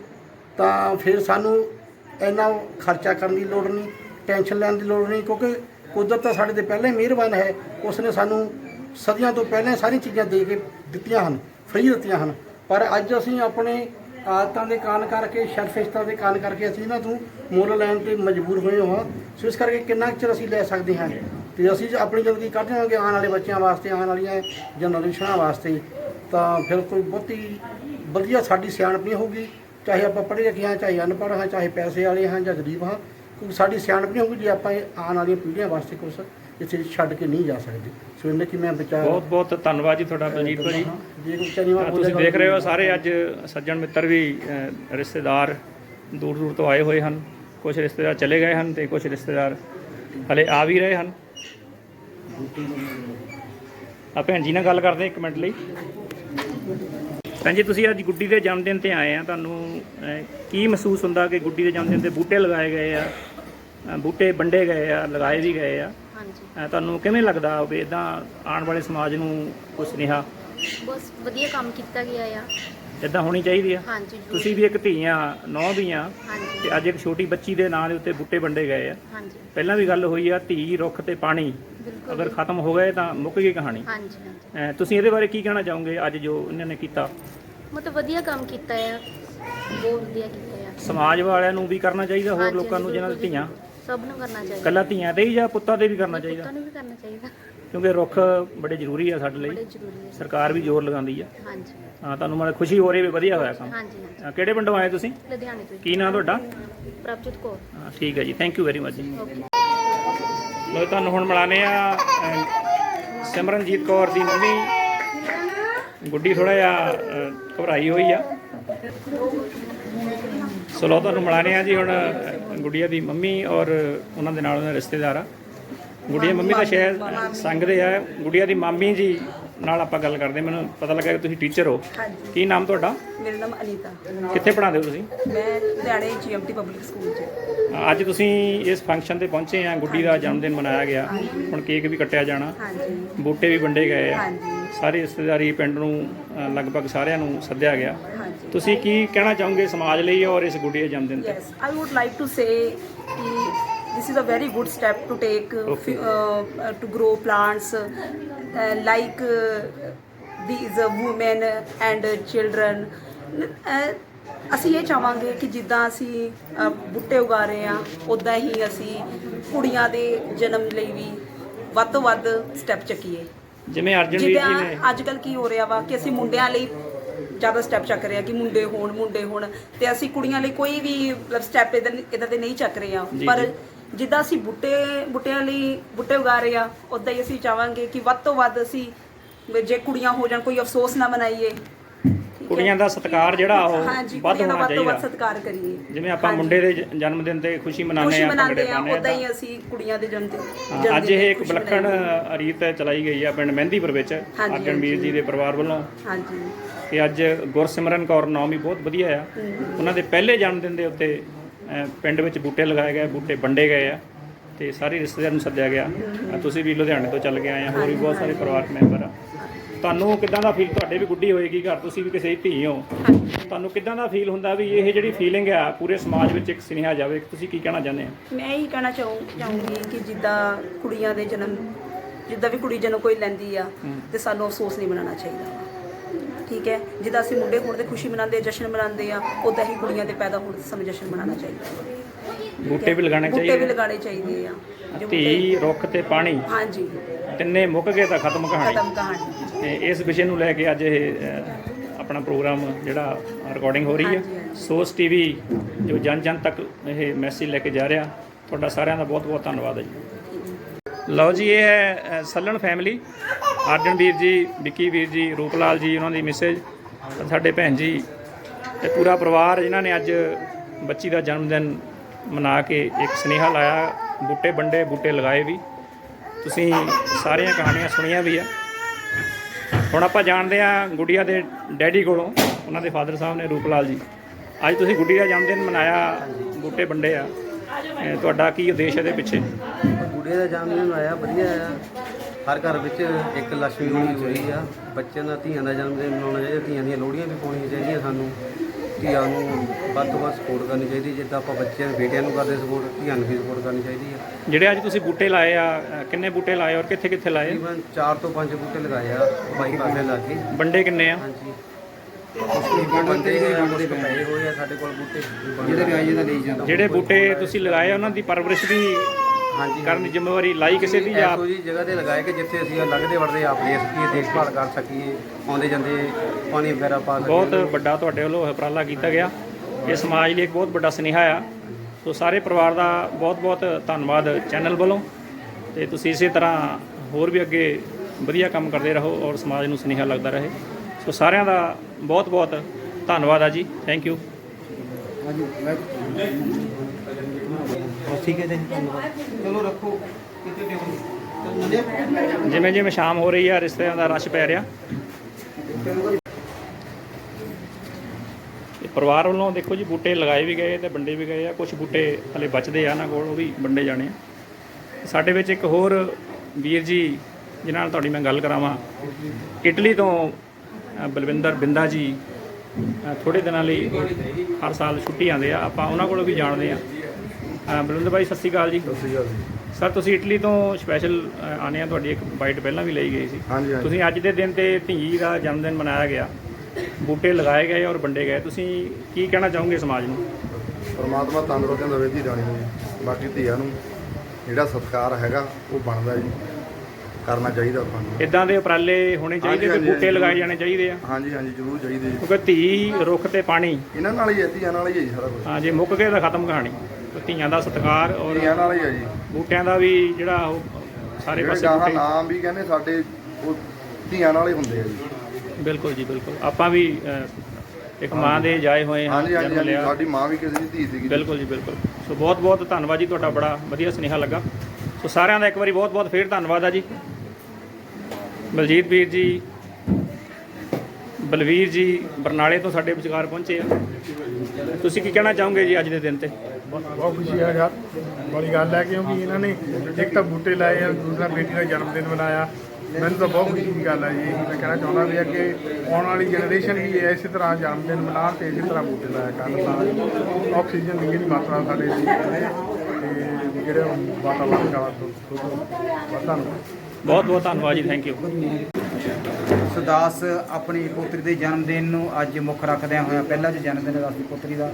ਤਾਂ ਫਿਰ ਸਾਨੂੰ ਇੰਨਾ ਖਰਚਾ ਕਰਨ ਦੀ ਲੋੜ ਨਹੀਂ। ਟੈਨਸ਼ਨ ਲੈਣ ਦੀ ਲੋੜ ਨਹੀਂ, ਕਿਉਂਕਿ ਕੁਦਰਤ ਤਾਂ ਸਾਡੇ ਤੇ ਪਹਿਲਾਂ ਹੀ ਮਿਹਰਬਾਨ ਹੈ। ਉਸ ਨੇ ਸਾਨੂੰ ਸਦੀਆਂ ਤੋਂ ਪਹਿਲਾਂ ਸਾਰੀਆਂ ਚੀਜ਼ਾਂ ਦੇ ਕੇ ਦਿੱਤੀਆਂ ਹਨ ਫ੍ਰੀ ਦਿੱਤੀਆਂ ਹਨ। ਪਰ ਅੱਜ ਅਸੀਂ ਆਪਣੇ ਆਦਤਾਂ ਦੇ ਕਾਰਨ ਕਰਕੇ, ਸ਼ਰਫਿਸ਼ਤਾਂ ਦੇ ਕਾਰਨ ਕਰਕੇ ਅਸੀਂ ਇਹਨਾਂ ਤੋਂ ਮੁੱਲ ਲੈਣ ਤੇ ਮਜਬੂਰ ਹੋਏ ਹਾਂ ਸੋ ਇਸ ਕਰਕੇ ਕਿੰਨਾ ਕੁ ਚਿਰ ਅਸੀਂ ਲੈ ਸਕਦੇ ਹਾਂ ਤੇ ਅਸੀਂ ਆਪਣੀ ਜ਼ਿੰਦਗੀ ਕੱਢ ਜਾਵਾਂਗੇ ਆਉਣ ਵਾਲੇ ਬੱਚਿਆਂ ਵਾਸਤੇ, ਆਉਣ ਵਾਲੀਆਂ ਜਨਰੇਸ਼ਨਾਂ ਵਾਸਤੇ, ਤਾਂ ਫਿਰ ਕੋਈ ਬਹੁਤੀ ਵਧੀਆ ਸਾਡੀ ਸਿਆਣਪ ਨਹੀਂ ਹੋਊਗੀ। ਚਾਹੇ ਆਪਾਂ ਪੜ੍ਹੇ ਲਿਖੇ ਹਾਂ, ਚਾਹੇ ਅਨਪੜ੍ਹ ਹਾਂ, ਚਾਹੇ ਪੈਸੇ ਵਾਲੇ ਹਾਂ ਜਾਂ ਗਰੀਬ ਹਾਂ ਕਿਉਂਕਿ ਸਾਡੀ ਸਿਆਣਪ ਨਹੀਂ ਹੋਊਗੀ ਜੇ ਆਪਾਂ ਇਹ ਆਉਣ ਵਾਲੀਆਂ ਪੀੜ੍ਹੀਆਂ ਵਾਸਤੇ ਕੁਝ ਇੱਥੇ ਛੱਡ ਕੇ ਨਹੀਂ ਜਾ ਸਕਦੇ। ਸੋ ਇਹਨੇ ਕਿ ਮੈਂ ਵਿਚਾਰ
ਬਹੁਤ ਬਹੁਤ ਧੰਨਵਾਦ ਜੀ ਤੁਹਾਡਾ ਬਲਜੀਤ ਭਾਜੀ। ਤੁਸੀਂ ਦੇਖ ਰਹੇ ਹੋ ਸਾਰੇ ਅੱਜ ਸੱਜਣ ਮਿੱਤਰ ਵੀ ਰਿਸ਼ਤੇਦਾਰ ਦੂਰ ਦੂਰ ਤੋਂ ਆਏ ਹੋਏ ਹਨ। ਕੁਝ ਰਿਸ਼ਤੇਦਾਰ ਚਲੇ ਗਏ ਹਨ ਤੇ ਕੁਝ ਰਿਸ਼ਤੇਦਾਰ ਹਲੇ ਆ ਵੀ ਰਹੇ ਹਨ। ਆ ਭੈਣ ਜੀ ਨਾਲ ਗੱਲ ਕਰਦੇ ਇੱਕ ਮਿੰਟ ਲਈ। ਭੈਣ ਜੀ ਤੁਸੀਂ ਅੱਜ ਗੁੱਡੀ ਦੇ ਜਨਮ ਦਿਨ ਤੇ ਆਏ ਆ। ਤੁਹਾਨੂੰ ਕੀ ਮਹਿਸੂਸ ਹੁੰਦਾ ਕਿ ਗੁੱਡੀ ਦੇ ਜਨਮ ਦਿਨ ਤੇ ਬੂਟੇ ਲਗਾਏ ਗਏ ਆ? ਬੂਟੇ ਵੰਡੇ ਗਏ ਆ ਲਗਾਏ ਵੀ ਗਏ ਆ।
ਹਾਂਜੀ।
ਤੁਹਾਨੂੰ ਕਿਵੇਂ ਲੱਗਦਾ ਵੀ ਇਦਾਂ ਆਉਣ ਵਾਲੇ ਸਮਾਜ ਨੂੰ ਕੁਝ ਸੁਨੇਹਾ
ਬਸ ਵਧੀਆ ਕੰਮ ਕੀਤਾ ਗਿਆ ਆ।
ਇਦਾਂ ਹੋਣੀ ਚਾਹੀਦੀ ਆ?
ਹਾਂਜੀ ਜ਼ਰੂਰ।
ਤੁਸੀਂ ਵੀ ਇੱਕ ਧੀ ਆ ਨੌ ਵੀ ਆ।
ਹਾਂਜੀ।
ਤੇ ਅੱਜ ਇੱਕ ਛੋਟੀ ਬੱਚੀ ਦੇ ਨਾਂ ਦੇ ਉੱਤੇ ਬੂਟੇ ਵੰਡੇ ਗਏ ਆ।
ਹਾਂਜੀ।
ਪਹਿਲਾਂ ਵੀ ਗੱਲ ਹੋਈ ਆ ਧੀ ਰੁੱਖ ਤੇ ਪਾਣੀ।
ਬਿਲਕੁਲ
ਅਗਰ ਖਤਮ ਹੋ ਗਏ ਤਾਂ ਮੁੱਕ ਗਈ ਕਹਾਣੀ।
ਹਾਂਜੀ ਹਾਂਜੀ।
ਅਹ ਤੁਸੀਂ ਇਹਦੇ ਬਾਰੇ ਕੀ ਕਹਿਣਾ ਚਾਹੋਗੇ ਅੱਜ ਜੋ ਇਹਨਾਂ ਨੇ ਕੀਤਾ?
ਮਤਲਬ ਵਧੀਆ ਕੰਮ ਕੀਤਾ ਆ। ਬਹੁਤ ਵਧੀਆ ਕੀਤਾ ਆ।
ਸਮਾਜ ਵਾਲਿਆਂ ਨੂੰ ਵੀ ਕਰਨਾ ਚਾਹੀਦਾ ਹੋਰ
ਹਾਂਜੀ,
ਲੋਕਾਂ ਨੂੰ ਜਿਨ੍ਹਾਂ ਦੇ
ਬਿਲਕੁਲ,
ਧੀਆਂ।
ਸਭ ਨੂੰ ਕਰਨਾ ਚਾਹੀਦਾ।
ਕੱਲਾ ਧੀਆਂ ਤੇ ਹੀ ਜਾਂ ਪੁੱਤਾਂ ਤੇ ਵੀ ਕਰਨਾ ਚਾਹੀਦਾ?
ਪੁੱਤਾਂ ਨੂੰ ਵੀ ਕਰਨਾ ਚਾਹੀਦਾ।
ਕਿਉਂਕਿ ਰੁੱਖ ਬੜੇ ਜ਼ਰੂਰੀ ਆ ਸਾਡੇ
ਬੜੇ
ਲਈ
ਜ਼ਰੂਰੀ ਹੈ
ਸਰਕਾਰ ਵੀ ਜ਼ੋਰ ਲਗਾਉਂਦੀ ਆ।
ਹਾਂਜੀ।
ਹਾਂ ਤੁਹਾਨੂੰ ਮਤਲਬ ਖੁਸ਼ੀ ਹੋ ਰਹੀ ਵੀ ਵਧੀਆ ਹੋਇਆ ਕੰਮ।
ਹਾਂਜੀ ਹਾਂਜੀ।
ਅਹ ਕਿਹੜੇ ਪਿੰਡੋਂ ਆਏ ਤੁਸੀਂ?
ਲੁਧਿਆਣੇ ਤੋਂ
ਕੀ ਨਾਂ ਤੁਹਾਡਾ?
ਪ੍ਰਭਜੋਤ ਕੌਰ।
ਹਾਂ, ਠੀਕ ਹੈ ਜੀ। ਥੈਂਕ ਯੂ ਵੈਰੀ ਮਚ ਜੀ।
ਓਕੇ
ਲੋ ਤੁਹਾਨੂੰ ਹੁਣ ਮਿਲਾਨੇ ਆ ਅਹ, ਸਿਮਰਨਜੀਤ ਕੌਰ ਦੀ ਮੰਮੀ। ਗੁੱਡੀ ਥੋੜਾ ਜਿਹਾ ਅਹ, ਘਬਰਾਈ ਹੋਈ ਆ। ਸੋ ਲੋ ਤੁਹਾਨੂੰ ਮਿਲਾਨੇ ਆ ਜੀ ਹੁਣ ਗੁੱਡੀਆ ਦੀ ਮੰਮੀ ਔਰ ਉਹਨਾਂ ਦੇ ਨਾਲ ਉਹਨਾਂ ਦੇ ਰਿਸ਼ਤੇਦਾਰ ਆ। ਗੁੱਡੀਆ ਮੰਮੀ ਤਾਂ ਸ਼ਾਇਦ ਅਹ, ਸੰਗਦੇ ਆ। ਗੁੱਡੀਆ ਦੀ ਮਾਮੀ ਜੀ ਨਾਲ ਆਪਾਂ ਗੱਲ ਕਰਦੇ ਮੈਨੂੰ ਪਤਾ ਲੱਗਾ ਕਿ ਤੁਸੀਂ ਟੀਚਰ ਹੋ। ਕੀ ਨਾਮ ਤੁਹਾਡਾ?
ਮੇਰਾ ਨਾਮ ਅਨੀਤਾ।
ਕਿੱਥੇ ਪੜ੍ਹਾਉਂਦੇ ਹੋ ਤੁਸੀਂ?
ਮੈਂ ਲੁਧਿਆਣੇ ਜੀਐਮਟੀ ਪਬਲਿਕ ਸਕੂਲ 'ਚ।
ਅੱਜ ਤੁਸੀਂ ਇਸ ਫੰਕਸ਼ਨ ਤੇ ਪਹੁੰਚੇ ਆ। ਗੁੱਡੀ ਦਾ ਜਨਮ ਦਿਨ ਮਨਾਇਆ ਗਿਆ। ਹੁਣ ਕੇਕ ਵੀ ਕੱਟਿਆ ਜਾਣਾ।
ਹਾਂਜੀ।
ਬੂਟੇ ਵੀ ਵੰਡੇ ਗਏ ਆ।
ਹਾਂਜੀ।
ਸਾਰੀ ਰਿਸ਼ਤੇਦਾਰੀ ਪਿੰਡ ਨੂੰ ਲਗਭਗ ਸਾਰਿਆਂ ਨੂੰ ਸੱਦਿਆ ਗਿਆ। ਤੁਸੀਂ ਕੀ ਕਹਿਣਾ ਚਾਹੋਗੇ ਸਮਾਜ ਲਈ ਔਰ ਇਸ ਗੁੱਡੀ ਦੇ ਜਨਮ ਦਿਨ ਤੇ
yes i would like to say ki this is a very good step to take uh,
Okay.
uh, uh, to grow plants uh, like uh, these uh, women and uh, children uh, ਅਸੀਂ ਇਹ ਚਾਹਾਂਗੇ ਕਿ ਜਿੱਦਾਂ ਅਸੀਂ ਅ, ਬੂਟੇ ਉਗਾ ਰਹੇ ਆ ਉਦਾਂ ਹੀ ਅਸੀਂ ਕੁੜੀਆਂ ਦੇ ਜਨਮ ਲਈ ਵੀ ਵੱਧ ਤੋਂ ਵੱਧ ਸਟੈਪ ਚੱਕੀਏ
ਜਿਵੇਂ ਅਰਜਨ ਵੀਰ ਜੀ ਨੇ
ਅੱਜ ਕੱਲ ਕੀ ਹੋ ਰਿਹਾ ਵਾ ਕਿ ਅਸੀਂ ਮੁੰਡਿਆਂ ਲਈ ਜ਼ਿਆਦਾ ਸਟੈਪ ਚੱਕ ਰਹੇ ਆ ਕਿ ਮੁੰਡੇ ਹੋਣ ਮੁੰਡੇ ਹੋਣ ਤੇ ਅਸੀਂ ਕੁੜੀਆਂ ਲਈ ਕੋਈ ਵੀ ਮਤਲਬ ਸਟੈਪ ਇਦਾਂ ਇਦਾਂ ਦੇ ਨਹੀਂ ਚੱਕ ਰਹੇ ਆ ਪਰ। ਜਿੱਦਾਂ ਅਸੀਂ ਬੁੱਟੇ ਬੁੱਟਿਆਂ ਲਈ ਬੁੱਟੇ ਉਗਾ ਰਹੇ ਆ ਉਦਾਂ ਹੀ ਅਸੀਂ ਚਾਹਾਂਗੇ ਕਿ ਵੱਧ ਤੋਂ ਵੱਧ ਅਸੀਂ ਜੇ ਕੁੜੀਆਂ ਹੋ ਜਾਣ ਕੋਈ ਅਫਸੋਸ ਨਾ ਮਨਾਈਏ?
ਕੁੜੀਆਂ ਦਾ ਸਤਿਕਾਰ ਜਿਹੜਾ ਉਹ ਵੱਧ ਹੋਣਾ ਚਾਹੀਦਾ
ਸਤਿਕਾਰ ਕਰੀਏ
ਜਿਵੇਂ ਆਪਾਂ। ਮੁੰਡੇ ਦੇ ਜਨਮ ਦਿਨ ਤੇ ਖੁਸ਼ੀ ਮਨਾਉਂਦੇ ਆ ਭੰਗੜੇ
ਮਨਾਉਂਦੇ ਆ
ਪਾਉਂਦੇ
ਉਦਾਂ ਹੀ ਅਸੀਂ ਕੁੜੀਆਂ ਦੇ ਜਨਮ ਦਿਨ
ਅੱਜ ਇਹ ਇੱਕ ਵਿਲੱਖਣ। ਰੀਤ ਚਲਾਈ ਗਈ ਆ ਪਿੰਡ ਮਹਿੰਦੀਪੁਰ ਵਿੱਚ
ਹਾਂਜੀ,
ਅਰਜਨ ਵੀਰ ਜੀ ਦੇ ਪਰਿਵਾਰ ਵੱਲੋਂ
ਹਾਂਜੀ
ਕਿ ਅੱਜ ਗੁਰਸਿਮਰਨ ਕੌਰ ਨਾਮ ਵੀ ਬਹੁਤ ਵਧੀਆ ਆ। ਉਹਨਾਂ ਦੇ ਪਹਿਲੇ ਜਨਮ ਦਿਨ ਦੇ ਉੱਤੇ ਪਿੰਡ ਵਿੱਚ ਬੂਟੇ ਲਗਾਏ ਗਏ ਬੂਟੇ ਵੰਡੇ ਗਏ ਆ ਤੇ ਸਾਰੇ ਰਿਸ਼ਤੇਦਾਰਾਂ ਨੂੰ ਸੱਦਿਆ ਗਿਆ। ਤੁਸੀਂ ਵੀ ਲੁਧਿਆਣੇ ਤੋਂ ਚੱਲ ਕੇ ਆਏ ਆ ਹੋਰ ਵੀ ਬਹੁਤ ਸਾਰੇ ਪਰਿਵਾਰਕ ਮੈਂਬਰ ਆ। ਤੁਹਾਨੂੰ ਕਿਦਾਂ ਦਾ ਫੀਲ ਤੁਹਾਡੇ ਵੀ ਗੁੱਡੀ ਹੋਏਗੀ ਘਰ ਤੁਸੀਂ ਵੀ ਕਿਸੇ ਧੀ ਹੋ। ਤੁਹਾਨੂੰ ਕਿਦਾਂ ਦਾ ਫੀਲ ਹੁੰਦਾ ਵੀ ਇਹ ਜਿਹੜੀ ਫੀਲਿੰਗ ਆ ਪੂਰੇ ਸਮਾਜ ਵਿੱਚ ਇੱਕ ਸੁਨੇਹਾ ਜਾਵੇ? ਤੁਸੀਂ ਕੀ ਕਹਿਣਾ ਚਾਹੁੰਦੇ ਆ?
ਮੈਂ ਇਹੀ ਕਹਿਣਾ ਚਾਹੂੰ ਚਾਹੂੰਗੀ ਕਿ ਜਿੱਦਾਂ ਕੁੜੀਆਂ ਦੇ ਜਨਮ ਜਿੱਦਾਂ ਵੀ ਕੁੜੀ ਜਨਮ ਕੋਈ ਲੈਂਦੀ ਆ ਤੇ ਸਾਨੂੰ ਅਫਸੋਸ ਨਹੀਂ ਮਨਾਉਣਾ ਚਾਹੀਦਾ। ਠੀਕ ਹੈ। ਜਿੱਦਾਂ ਅਸੀਂ ਮੁੰਡੇ ਹੋਣ ਤੇ ਖੁਸ਼ੀ ਮਨਾਉਂਦੇ ਆ ਜਸ਼ਨ ਮਨਾਉਂਦੇ ਆ ਉਦਾਂ ਹੀ ਕੁੜੀਆਂ ਦੇ ਪੈਦਾ ਹੋਣ ਤੇ ਸਾਨੂੰ ਜਸ਼ਨ ਮਨਾਉਣਾ ਚਾਹੀਦਾ।
ਬੂਟੇ ਵੀ ਲਗਾਉਣੇ
ਬੂਟੇ ਵੀ
ਚਾਹੀਦੇ
ਲਗਾਉਣੇ ਚਾਹੀਦੇ ਆ। ਜੋ
ਧੀ ਰੁੱਖ ਤੇ ਪਾਣੀ।
ਹਾਂਜੀ।
ਤਿੰਨੇ ਮੁੱਕ ਗਏ ਤਾਂ ਖਤਮ ਕਹਾਣੀ।
ਖਤਮ ਕਹਾਣੀ।
ਤੇ ਇਸ ਵਿਸ਼ੇ ਨੂੰ ਲੈ ਕੇ ਅੱਜ ਇਹ ਅ, ਆਪਣਾ ਪ੍ਰੋਗਰਾਮ ਜਿਹੜਾ ਰਿਕਾਰਡਿੰਗ ਹੋ ਰਹੀ ਹੈ।
ਹਾਂਜੀ।
ਸੋਸ ਟੀਵੀ ਜੋ ਜਨ ਜਨ ਤੱਕ ਇਹ ਮੈਸੇਜ ਲੈ ਕੇ ਜਾ ਰਿਹਾ। ਤੁਹਾਡਾ ਸਾਰਿਆਂ ਦਾ ਬਹੁਤ ਬਹੁਤ ਧੰਨਵਾਦ ਹੈ ਜੀ। ਲਓ ਜੀ, ਇਹ ਹੈ ਸੱਲਣ ਫੈਮਿਲੀ ਅਰਜਨ ਵੀਰ ਜੀ, ਵਿੱਕੀ ਵੀਰ ਜੀ, ਰੂਪਲਾਲ ਜੀ, ਉਹਨਾਂ ਦੀ ਮੈਸੇਜ ਸਾਡੇ ਭੈਣ ਜੀ ਤੇ ਪੂਰਾ ਪਰਿਵਾਰ ਜਿਨ੍ਹਾਂ ਨੇ ਅੱਜ ਬੱਚੀ ਦਾ ਜਨਮ ਦਿਨ ਮਨਾ ਕੇ ਇੱਕ ਸੁਨੇਹਾ ਲਾਇਆ, ਬੂਟੇ ਵੰਡੇ, ਬੂਟੇ ਲਗਾਏ ਵੀ। ਤੁਸੀਂ ਸਾਰੀਆਂ ਕਹਾਣੀਆਂ ਸੁਣੀਆਂ ਵੀ ਆ। ਹੁਣ ਆਪਾਂ ਜਾਣਦੇ ਆ ਗੁੱਡੀਆ ਦੇ ਡੈਡੀ ਕੋਲੋਂ, ਉਹਨਾਂ ਦੇ ਫਾਦਰ ਸਾਹਿਬ ਨੇ, ਰੂਪਲਾਲ ਜੀ। ਅੱਜ ਤੁਸੀਂ ਗੁੱਡੀ ਦਾ ਜਨਮ ਦਿਨ ਮਨਾਇਆ, ਬੂਟੇ ਵੰਡੇ ਆ। ਤੁਹਾਡਾ ਕੀ ਉਦੇਸ਼ ਇਹਦੇ ਪਿੱਛੇ?
ਗੁੜੇ ਦਾ ਜਨਮ ਦਿਨ ਆਇਆ ਵਧੀਆ ਆ ਹਰ ਘਰ ਵਿੱਚ ਇੱਕ ਲక్ష్ਮੀ ਹੋਣੀ ਹੋਈ ਆ। ਬੱਚਿਆਂ ਦਾ ਧੀਆਂ ਦਾ ਜਨਮ ਦਿਨ ਮਨਾਉਣਾ ਚਾਹੀਦਾ। ਧੀਆਂ ਦੀਆਂ ਲੋਹੜੀਆਂ ਵੀ ਪਾਉਣੀਆਂ ਚਾਹੀਦੀਆਂ ਸਾਨੂੰ। ਧੀਆਂ ਨੂੰ ਵੱਧ ਤੋਂ ਵੱਧ ਸਪੋਰਟ ਕਰਨੀ ਚਾਹੀਦੀ। ਜਿੱਦਾਂ ਆਪਾਂ ਬੱਚਿਆਂ ਬੇਟਿਆਂ ਨੂੰ ਕਰਦੇ ਸਪੋਰਟ ਧੀਆਂ ਨੂੰ ਵੀ ਸਪੋਰਟ ਕਰਨੀ ਚਾਹੀਦੀ ਆ।
ਜਿਹੜੇ ਅੱਜ ਤੁਸੀਂ ਬੂਟੇ ਲਾਏ ਆ ਅ, ਕਿੰਨੇ ਬੂਟੇ ਲਾਏ ਔਰ ਕਿੱਥੇ ਕਿੱਥੇ ਲਾਏ?
ਤਕਰੀਬਨ 4 ਤੋਂ 5 ਬੂਟੇ ਲਗਾਏ ਆ ਬਾਈ ਪਾਸੇ ਲਾ ਕੇ।
ਵੰਡੇ ਕਿੰਨੇ ਆ?
ਹਾਂਜੀ। ਬੰਦੇ ਕੁਝ ਪਏ ਹੋਏ ਆ ਸਾਡੇ ਕੋਲ ਬੂਟੇ। ਲਈ ਜਾਂਦਾ।
ਜਿਹੜੇ ਬੂਟੇ ਤੁਸੀਂ ਲਗਾਏ ਆ, ਉਹਨਾਂ ਦੀ ਪਰਵਰਿਸ਼ ਵੀ
ਹਾਂਜੀ,
ਕਰਨ ਦੀ ਜ਼ਿੰਮੇਵਾਰੀ ਲਾਈ ਕਿਸੇ ਦੀ ਜਾਂ
ਐਸੋ ਜੀ ਜਗ੍ਹਾ ਤੇ ਲਗਾਏ ਕਿ ਜਿੱਥੇ ਅਸੀਂ ਲੰਘਦੇ ਵੜਦੇ ਆਪ ਦੇਖ ਸਕੀਏ ਦੇਖਭਾਲ ਕਰ ਸਕੀਏ ਆਉਂਦੇ ਜਾਂਦੇ ਪਾਣੀ ਵਗੈਰਾ ਪਾ ਸਕੀਏ।
ਬਹੁਤ ਵੱਡਾ ਤੁਹਾਡੇ ਵੱਲੋਂ ਉਪਰਾਲਾ ਕੀਤਾ ਗਿਆ। ਇਹ ਸਮਾਜ ਲਈ ਇੱਕ ਬਹੁਤ ਵੱਡਾ ਸੁਨੇਹਾ ਆ। ਸੋ ਸਾਰੇ ਪਰਿਵਾਰ ਦਾ ਬਹੁਤ-ਬਹੁਤ ਧੰਨਵਾਦ ਚੈਨਲ ਵੱਲੋਂ। ਤੇ ਤੁਸੀਂ ਇਸੇ ਤਰ੍ਹਾਂ ਹੋਰ ਵੀ ਅੱਗੇ ਵਧੀਆ ਕੰਮ ਕਰਦੇ ਰਹੋ ਔਰ ਸਮਾਜ ਨੂੰ ਸੁਨੇਹਾ ਲੱਗਦਾ ਰਹੇ। ਸੋ ਸਾਰਿਆਂ ਦਾ ਬਹੁਤ-ਬਹੁਤ ਧੰਨਵਾਦ ਆ ਜੀ। ਥੈਂਕ ਯੂ
ਹਾਂਜੀ ਠੀਕ ਹੈ ਜੀ? ਚਲੋ ਰੱਖੋ ਕਿਤੇ ਟੇਬਲ
ਜਿਵੇਂ ਜਿਵੇਂ ਸ਼ਾਮ ਹੋ ਰਹੀ ਆ ਰਿਸ਼ਤਿਆਂ ਦਾ ਰਸ਼ ਪੈ ਰਿਹਾ। ਤੇ ਪਰਿਵਾਰ ਵੱਲੋਂ ਦੇਖੋ ਜੀ ਬੂਟੇ ਲਗਾਏ ਵੀ ਗਏ ਤੇ ਵੰਡੇ ਵੀ ਗਏ ਆ। ਕੁਝ ਬੂਟੇ ਹਲੇ ਬਚਦੇ ਆ ਨਾ ਕੋਲ ਉਹ ਵੀ ਵੰਡੇ ਜਾਣੇ ਆ। ਸਾਡੇ ਵਿੱਚ ਇੱਕ ਹੋਰ ਵੀਰ ਜੀ ਜਿਨ੍ਹਾਂ ਨਾਲ ਤੁਹਾਡੀ ਮੈਂ ਗੱਲ ਕਰਾਵਾਂ। ਇਟਲੀ ਤੋਂ ਬਲਵਿੰਦਰ ਬਿੰਦਾ ਜੀ ਥੋੜੇ ਦਿਨਾਂ ਲਈ ਹਰ ਸਾਲ ਛੁੱਟੀ ਆਉਂਦੇ ਆ। ਆਪਾਂ ਉਹਨਾਂ ਕੋਲੋਂ ਵੀ ਜਾਣਦੇ ਆ। ਬਲਵਿੰਦਰ ਭਾਈ ਸਤਿ ਸ਼੍ਰੀ ਅਕਾਲ ਜੀ। ਸਰ ਤੁਸੀਂ ਇਟਲੀ ਤੋਂ ਸਪੈਸ਼ਲ ਆਨੇ ਆ। ਤੁਹਾਡੀ ਇੱਕ ਬਾਈਟ ਪਹਿਲਾਂ ਵੀ ਲਈ ਗਈ ਸੀ। ਤੁਸੀਂ ਅੱਜ ਦੇ ਦਿਨ ਤੇ ਧੀ ਦਾ ਜਨਮ ਦਿਨ ਮਨਾਇਆ ਗਿਆ। ਬੂਟੇ ਲਗਾਏ ਗਏ ਔਰ ਵੰਡੇ ਗਏ। ਤੁਸੀਂ ਕੀ ਕਹਿਣਾ ਚਾਹੋਗੇ ਸਮਾਜ ਨੂੰ?
ਪਰਮਾਤਮਾ ਤੰਦਰੁਸਤੀ ਨਵੇਂ ਦੀ ਰਾਣੀ ਨੂੰ ਜੀ। ਬਾਕੀ ਧੀਆਂ ਨੂੰ ਜਿਹੜਾ ਸਤਿਕਾਰ ਹੈਗਾ ਉਹ ਬਣਦਾ ਜੀ। ਕਰਨਾ ਚਾਹੀਦਾ ਆਪਾਂ ਨੂੰ।
ਇਦਾਂ ਦੇ ਉਪਰਾਲੇ ਹੋਣੇ ਚਾਹੀਦੇ ਤੇ
ਹਾਂਜੀ,
ਬੂਟੇ ਲਗਾਏ। ਜਾਣੇ ਚਾਹੀਦੇ ਆ।
ਹਾਂਜੀ ਹਾਂਜੀ ਜ਼ਰੂਰ ਚਾਹੀਦੇ ਜੀ।
ਕਿਉਂਕਿ ਧੀ ਰੁੱਖ ਤੇ ਪਾਣੀ।
ਇਹਨਾਂ ਨਾਲ ਹੀ ਹੈ ਧੀਆਂ ਨਾਲ ਹੀ ਹੈ ਜੀ ਸਾਰਾ ਕੁਝ
ਹਾਂ ਜੇ ਮੁੱਕ ਗਏ ਤਾਂ ਖਤਮ ਕਹਾਣੀ। ਤੇ ਧੀਆਂ ਦਾ ਸਤਿਕਾਰ ਔਰ
ਧੀਆਂ ਨਾਲ ਹੀ ਹੈ ਜੀ।
ਬੂਟਿਆਂ ਦਾ ਵੀ ਜਿਹੜਾ ਉਹ ਸਾਰੇ
ਜਿਹੜੇ
ਪਾਸੇ
ਗਾਹਾਂ
ਬੂਟੇ
ਨਾਮ ਵੀ ਕਹਿੰਦੇ ਸਾਡੇ ਉਹ ਧੀਆਂ ਨਾਲ ਹੀ ਹੁੰਦੇ ਆ ਜੀ।
ਬਿਲਕੁਲ ਜੀ ਬਿਲਕੁਲ। ਆਪਾਂ ਵੀ ਇੱਕ ਮਾਂ ਦੇ ਜਾਏ ਹੋਏ ਹਾਂ
ਹਾਂਜੀ ਹਾਂਜੀ
ਜਨਮ
ਹਾਂਜੀ
ਲਿਆ।
ਸਾਡੀ ਮਾਂ ਵੀ ਕਿਸੇ ਦੀ ਧੀ ਸੀਗੀ ਜੀ।
ਬਿਲਕੁਲ ਜੀ ਬਿਲਕੁਲ। ਸੋ ਬਹੁਤ ਬਹੁਤ ਧੰਨਵਾਦ ਜੀ ਤੁਹਾਡਾ ਬੜਾ ਵਧੀਆ ਸੁਨੇਹਾ ਲੱਗਾ। ਸੋ ਸਾਰਿਆਂ ਦਾ ਇੱਕ ਵਾਰੀ ਬਹੁਤ ਬਹੁਤ ਫੇਰ ਧੰਨਵਾਦ ਆ ਜੀ। ਬਲਜੀਤ ਵੀਰ ਜੀ, ਬਲਵੀਰ ਜੀ ਬਰਨਾਲੇ ਤੋਂ ਸਾਡੇ ਵਿਚਕਾਰ ਪਹੁੰਚੇ ਆ। ਤੁਸੀਂ ਕੀ ਕਹਿਣਾ ਚਾਹੋਗੇ ਜੀ ਅੱਜ ਦੇ ਦਿਨ ਤੇ?
ਬਹੁਤ ਖੁਸ਼ੀ ਆ ਯਾਰ, ਬੜੀ ਗੱਲ ਹੈ ਕਿਉਂਕਿ ਇਹਨਾਂ ਨੇ ਇੱਕ ਤਾਂ ਬੂਟੇ ਲਾਏ ਆ, ਦੂਸਰਾ ਬੇਟੀ ਦਾ ਜਨਮ ਦਿਨ ਮਨਾਇਆ। ਮੈਨੂੰ ਤਾਂ ਬਹੁਤ ਖੁਸ਼ੀ ਦੀ ਗੱਲ ਹੈ ਜੀ। ਮੈਂ ਕਹਿਣਾ ਚਾਹੁੰਦਾ ਵੀ ਅੱਗੇ ਆਉਣ ਵਾਲੀ ਜਨਰੇਸ਼ਨ ਵੀ ਇਸੇ ਤਰ੍ਹਾਂ ਜਨਮ ਦਿਨ ਮਨਾਉਣ ਤੇ ਇਸੇ ਤਰ੍ਹਾਂ ਬੂਟੇ ਲਾਇਆ ਕਰਨ ਤਾਂ ਆਕਸੀਜਨ ਦੀ ਜਿਹੜੀ ਮਾਤਰਾ ਸਾਡੇ ਲਈ। ਵਧੇ ਤੇ ਜਿਹੜੇ ਵਾਤਾਵਰਣ ਦਾ ਵਧਣ
ਬਹੁਤ ਬਹੁਤ ਧੰਨਵਾਦ ਜੀ ਥੈਂਕ ਯੂ
ਸੁਦਾਸ ਆਪਣੀ ਪੋਤਰੀ ਦੇ ਜਨਮ ਦਿਨ ਨੂੰ ਅੱਜ ਮੁੱਖ ਰੱਖਦਿਆਂ ਹੋਇਆ ਪਹਿਲਾ ਜੋ ਜਨਮ ਦਿਨ ਹੈ ਦਾਸ ਦੀ ਪੋਤਰੀ ਦਾ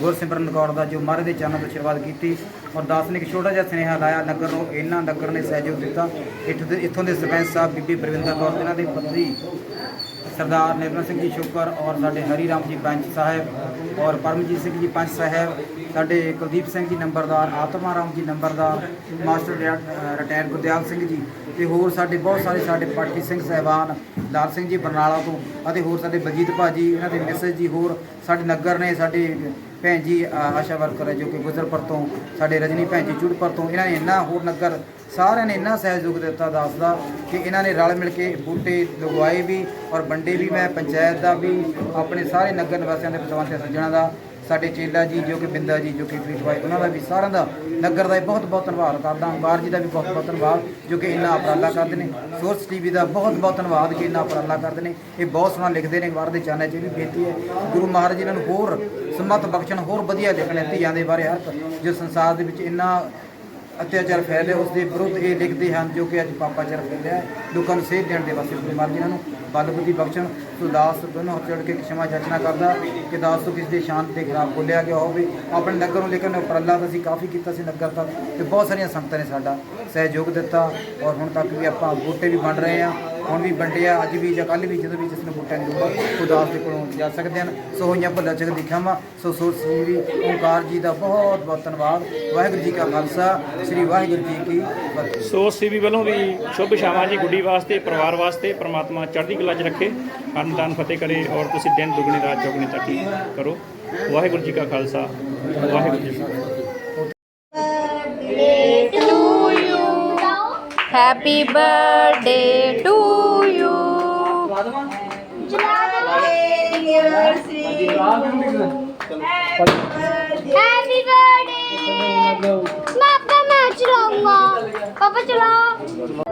ਗੁਰਸਿਮਰਨ ਕੌਰ ਦਾ ਜੋ ਮਹਾਰਾਜ ਦੇ ਚਰਨਾਂ ਤੋਂ ਸ਼ੁਰੂਆਤ ਕੀਤੀ ਔਰ ਦਾਸ ਨੇ ਇੱਕ ਛੋਟਾ ਜਿਹਾ ਸੁਨੇਹਾ ਲਾਇਆ ਨਗਰ ਨੂੰ ਇਹਨਾਂ ਨਗਰ ਨੇ ਸਹਿਯੋਗ ਦਿੱਤਾ। ਇੱਥੋਂ ਦੇ ਇੱਥੋਂ ਦੇ ਸਰਪੰਚ ਸਾਹਿਬ ਬੀਬੀ ਪ੍ਰਵਿੰਦਰ ਕੌਰ ਇਹਨਾਂ ਦੇ ਪਤਨੀ ਸਰਦਾਰ ਨਿਰਮਲ ਸਿੰਘ ਜੀ ਸ਼ੁਕਰ ਔਰ ਸਾਡੇ ਹਰੀ ਰਾਮ ਜੀ ਪੰਚ ਸਾਹਿਬ ਔਰ ਪਰਮਜੀਤ ਸਿੰਘ ਜੀ ਪੰਚ ਸਾਹਿਬ, ਸਾਡੇ ਕੁਲਦੀਪ ਸਿੰਘ ਜੀ ਨੰਬਰਦਾਰ, ਆਤਮਾ ਰਾਮ ਜੀ ਨੰਬਰਦਾਰ, master reti- retire Gurdial Singh ji ਤੇ ਹੋਰ ਸਾਡੇ ਬਹੁਤ ਸਾਰੇ ਸਾਡੇ ਪਾਠੀ ਸਿੰਘ ਸਹਿਬਾਨ, ਲਾਲ ਸਿੰਘ ਜੀ ਬਰਨਾਲਾ ਤੋਂ ਅਤੇ ਹੋਰ ਸਾਡੇ ਬਲਜੀਤ ਭਾਜੀ, ਇਹਨਾਂ ਦੇ ਮੈਸੇਜ ਜੀ ਹੋਰ ਸਾਡੇ ਨਗਰ ਨੇ, ਸਾਡੇ ਭੈਣ ਜੀ ਆਸ਼ਾ ਵਰਕਰ ਹੈ ਜੋ ਕਿ ਗੁਜਰਪੁਰ ਤੋਂ, ਸਾਡੇ ਰਜਨੀ ਭੈਣ ਜੀ ਚੂੜਪੁਰ ਤੋਂ, ਇਹਨਾਂ ਨੇ ਇੰਨਾ ਹੋਰ ਨਗਰ ਸਾਰਿਆਂ ਨੇ ਇੰਨਾ ਸਹਿਯੋਗ ਦਿੱਤਾ ਦਾਸ ਦਾ ਕਿ ਇਹਨਾਂ ਨੇ ਰਲ ਮਿਲ ਕੇ ਬੂਟੇ ਲਗਵਾਏ ਵੀ ਔਰ ਵੰਡੇ ਵੀ। ਮੈਂ ਪੰਚਾਇਤ ਦਾ ਵੀ, ਆਪਣੇ ਸਾਰੇ ਨਗਰ ਨਿਵਾਸੀਆਂ ਦੇ ਪਤਵੰਤ ਤੇ ਸੱਜਣਾ ਦਾ, ਸਾਡੇ ਚੇਲਾ ਜੀ ਜੋ ਕਿ ਬਿੰਦਾ ਜੀ ਜੋ ਕਿ ਫਰੀਦਵਾਈ ਉਹਨਾਂ ਦਾ ਵੀ ਸਾਰਿਆਂ ਦਾ ਨਗਰ ਦਾ ਬਹੁਤ ਬਹੁਤ ਧੰਨਵਾਦ ਕਰਦਾ। ਬਾਰ ਜੀ ਦਾ ਵੀ ਬਹੁਤ ਬਹੁਤ ਧੰਨਵਾਦ ਜੋ ਕਿ ਇੰਨਾ ਉਪਰਾਲਾ ਕਰਦੇ ਨੇ। ਸੋਰਸ ਟੀਵੀ ਦਾ ਬਹੁਤ ਬਹੁਤ ਧੰਨਵਾਦ ਕਿ ਇੰਨਾ ਉਪਰਾਲਾ ਕਰਦੇ ਨੇ। ਇਹ ਬਹੁਤ ਸੋਹਣਾ ਲਿਖਦੇ ਨੇ ਬਾਹਰ ਦੇ ਚੈਨਲ 'ਚ ਇਹ ਵੀ ਬੇਨਤੀ ਹੈ। ਗੁਰੂ ਮਹਾਰਾਜ ਜੀ ਇਹਨਾਂ ਨੂੰ ਹੋਰ ਸਮਤ ਬਖਸ਼ਣ, ਹੋਰ ਵਧੀਆ ਲਿਖਣ ਧੀਆਂ ਦੇ ਬਾਰੇ ਹਰ ਜੋ ਸੰਸਾਰ ਦੇ ਵਿੱਚ ਇੰਨਾ ਅਤਿਆਚਾਰ ਫੈਲੇ ਉਸ ਦੇ ਵਿਰੁੱਧ ਇਹ ਲਿਖਦੇ ਹਨ ਜੋ ਕਿ ਅੱਜ ਪਾਪਾਚਾਰ ਫੈਲਿਆ ਲੋਕਾਂ ਨੂੰ ਸੇਧ ਦੇਣ ਦੇ ਵਾਸਤੇ ਗੁਰੂ ਮਹਾਰਾਜ ਇਹਨਾਂ ਨੂੰ। ਬਲ ਬੁੱਧੀ ਬਖਸ਼ਣ, ਸੋ ਦਾਸ ਦੋਨੋਂ ਹੱਥ ਜੋੜ ਕੇ ਖਿਮਾ ਜਾਚਨਾ ਕਰਦਾ। ਕਿ ਦਾਸ ਤੋਂ ਕਿਸ ਦੀ ਸ਼ਾਨ ਤੇ ਖਰਾਬ ਬੋਲਿਆ ਗਿਆ ਹੋਵੇ, ਆਪਣੇ ਨਗਰ ਨੂੰ ਲੇਕਿਨ ਉਪਰਾਲਾ ਤਾਂ ਅਸੀਂ ਕਾਫੀ ਕੀਤਾ ਸੀ ਨਗਰ ਤੱਕ ਤੇ ਬਹੁਤ ਸਾਰੀਆਂ ਸੰਗਤਾਂ ਨੇ ਸਾਡਾ ਸਹਿਯੋਗ ਦਿੱਤਾ। ਔਰ ਹੁਣ ਤੱਕ ਵੀ ਆਪਾਂ ਬੂਟੇ ਵੀ ਵੰਡ ਰਹੇ ਹਾਂ, ਹੁਣ ਵੀ ਵੰਡਿਆ ਅੱਜ ਵੀ ਜਾਂ ਕੱਲ ਵੀ ਜਦੋਂ ਵੀ ਜਿਸ ਨੂੰ ਬੂਟਿਆਂ ਦੀ ਲੋੜ ਉਹ ਦੇ ਕੋਲੋਂ ਜਾ ਸਕਦੇ ਹਨ। ਸੋ ਹੋਈਆਂ ਭੱਲਾ ਜਗ ਦਿਖਾਵਾਂ ਸੋ ਸੁਰ ਸ੍ਰੀ ਓਂਕਾਰ ਜੀ ਦਾ ਬਹੁਤ ਬਹੁਤ ਧੰਨਵਾਦ। ਵਾਹਿਗੁਰੂ ਜੀ ਕਾ ਖਾਲਸਾ, ਸ੍ਰੀ ਵਾਹਿਗੁਰੂ ਜੀ ਕੀ ਫਤਿਹ।
ਸੋ ਸੀਬੀ ਵੱਲੋਂ ਵੀ ਸ਼ੁਭ ਸ਼ਾਮਾਂ ਜੀ ਗੁੱਡੀ ਵਾਸਤੇ, ਪਰਿਵਾਰ ਵਾਸਤੇ, ਪ੍ਰਮਾਤਮਾ ਚੜ੍ਹਦੀ ਕਲਾ 'ਚ ਰੱਖੇ ਅੰਨ ਫਤਿਹ ਕਰੇ ਔਰ ਤੁਸੀਂ ਦਿਨ ਦੁਗਣੀ ਰਾਤ ਚੌਗਣੀ ਤਰੱਕੀ ਕਰੋ ਵਾਹਿਗੁਰੂ ਜੀ ਕਾ ਖਾਲਸਾ ਵਾਹਿਗੁਰੂ ਜੀ ਕੀ ਫਤਿਹ
Happy birthday to you.
Happy birthday पापा मैं चलाऊंगा पापा चलाओ